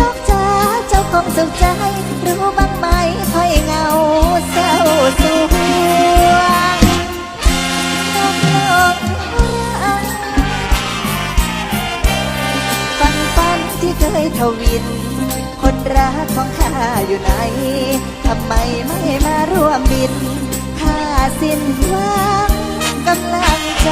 นอกจากเจ้าคงสุขใจ รู้บ้างไหมค่อยเงาเศร้าสวงนกลงรังฝันฝันที่เคยทวิน คนรักของข้าอยู่ไหน ทำไมไม่มาร่วมบินข้าสิ้นหวังกำลังใจ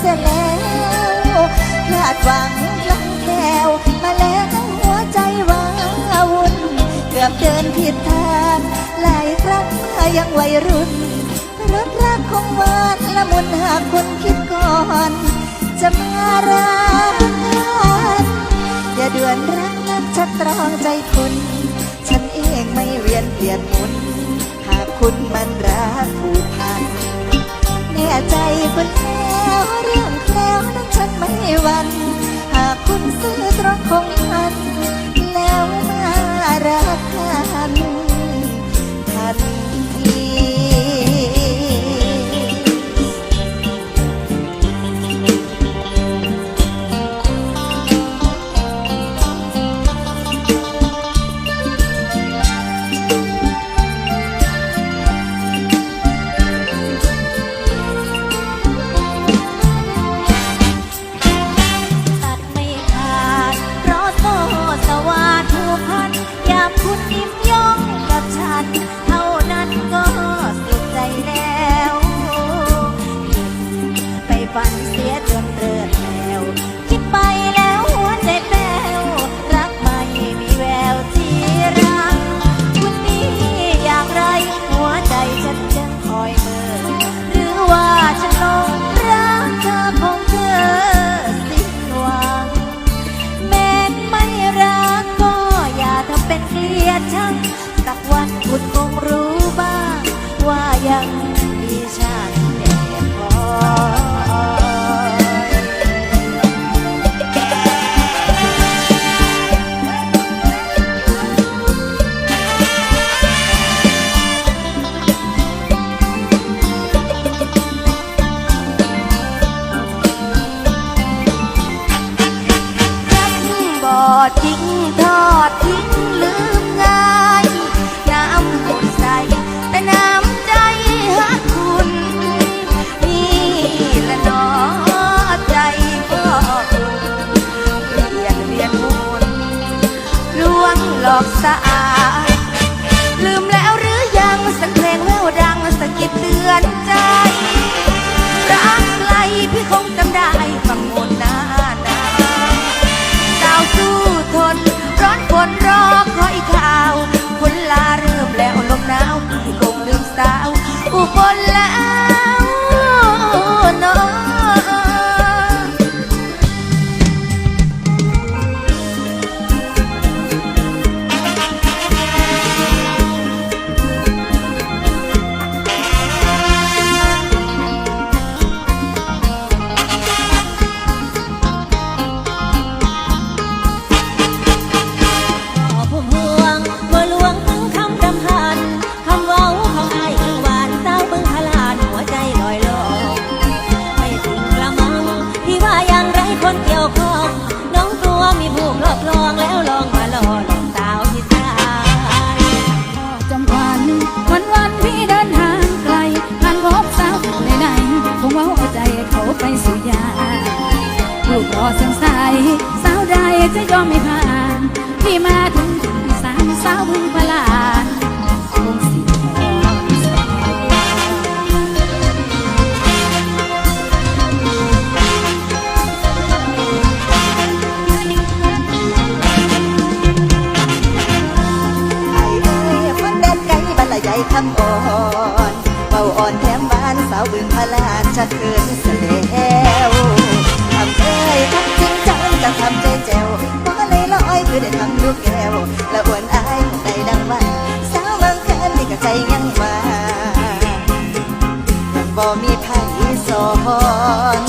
เสียแล้วพลาดหวังลังแคล้วมาแล้วหัวใจว้าวุ่นเกือบเดินผิดทางหลายครั้งยังวัยรุ่นรถรักคงหวานละมุนหากคุณคิดก่อน จะมารักกันอย่าเด่วนรักนักชักตรองใจคุณ ฉันเองไม่เวียนเปลี่ยนมุนหากคุณมันรักผูกพันแน่ใจคุณแเรื่องแคล้วนั้นฉันไม่หวันหากคุณซื้อตรงคง หลอกสะอาดลืมแล้วหรือยังสักเพลงแววดังสะกิดเตือนใจรักไกลพี่คงจำได้ ลูกรอเสียงใสสาวใดจะยอมไม่ผ่านพี่มาถึง คำอ่อนเบาอ่อนแถมบ้านสาวบึงพลาดชะเกินเสลวทำเอ้ยทำจริงจังจะทำใจแจ๋วบ่เลยลอยคือได้ทำลูกแก้วและอวนอายใจดังวันสาวบางเกินนี่ก็ใจยังว่าบ่มีไผสอน